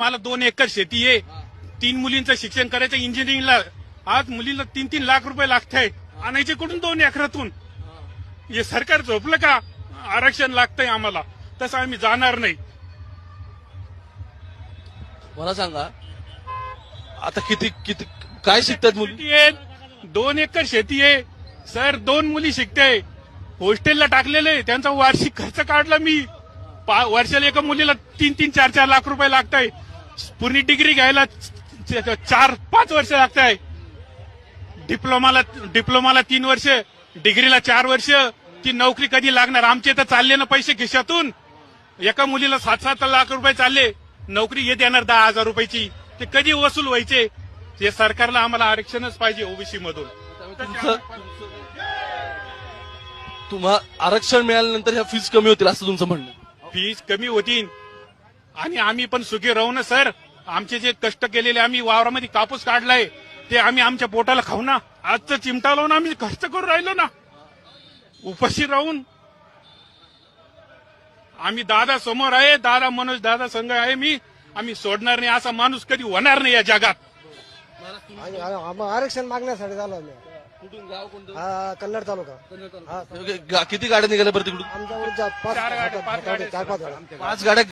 मला दोन एकर शेती आहे. तीन मुलींचं शिक्षण करायचं इंजिनिअरिंगला आज मुलीला तीन तीन लाख रुपये लागताय आणायचे कुठून दोन एकरातून. हे. सरकार झोपलं का? आरक्षण लागतंय आम्हाला. तसं आम्ही जाणार नाही. मला सांगा आता किती किती काय शिकतात मुली? दोन एकर शेती आहे. सर दोन मुली शिकते हॉस्टेलला टाकलेले त्यांचा वार्षिक खर्च काढला मी. वर्षाला एका मुलीला तीन तीन चार चार लाख रुपये लागताय पूर्ण डिग्री घ्यायला चार पाच वर्ष लागताय. डिप्लोमाला डिप्लोमाला तीन वर्ष डिग्रीला चार वर्ष. ती नोकरी कधी लागणार? आमचे तर चालले ना पैसे खिशातून. एका मुलीला सात सात लाख रुपये चालले. नोकरी हे देणार दहा हजार रुपयाची. ते कधी वसूल व्हायचे? ते सरकारला आम्हाला आरक्षणच पाहिजे ओबीसी मधून तुमचं तुम्हा आरक्षण मिळाल्यानंतर ह्या फीज कमी होतील असं तुमचं म्हणणं आहे. फीज कमी होतील. आणि आम्ही पण सुखी राहू ना सर? आमचे जे कष्ट केलेले आम्ही वावरामध्ये कापूस काढलाय ते आम्ही आमच्या पोटाला खाऊ ना? आजचं चिमटा लावून आम्ही खर्च करून राहिलो ना? उपाशी राहून आम्ही दादा समोर आहे दादा मनोज दादा संघ आहे मी आम्ही सोडणार नाही असा माणूस कधी होणार नाही या जगात. आरक्षण मागण्यासाठी झालो आम्ही. कुठून? गाव कोणतं? हा कन्नड तालुका. हा. गा- किती गाड्या निघाल्या बरं तिकडून? चार गाड्या, पाच चार पाच गाड्या. पाच गाड्या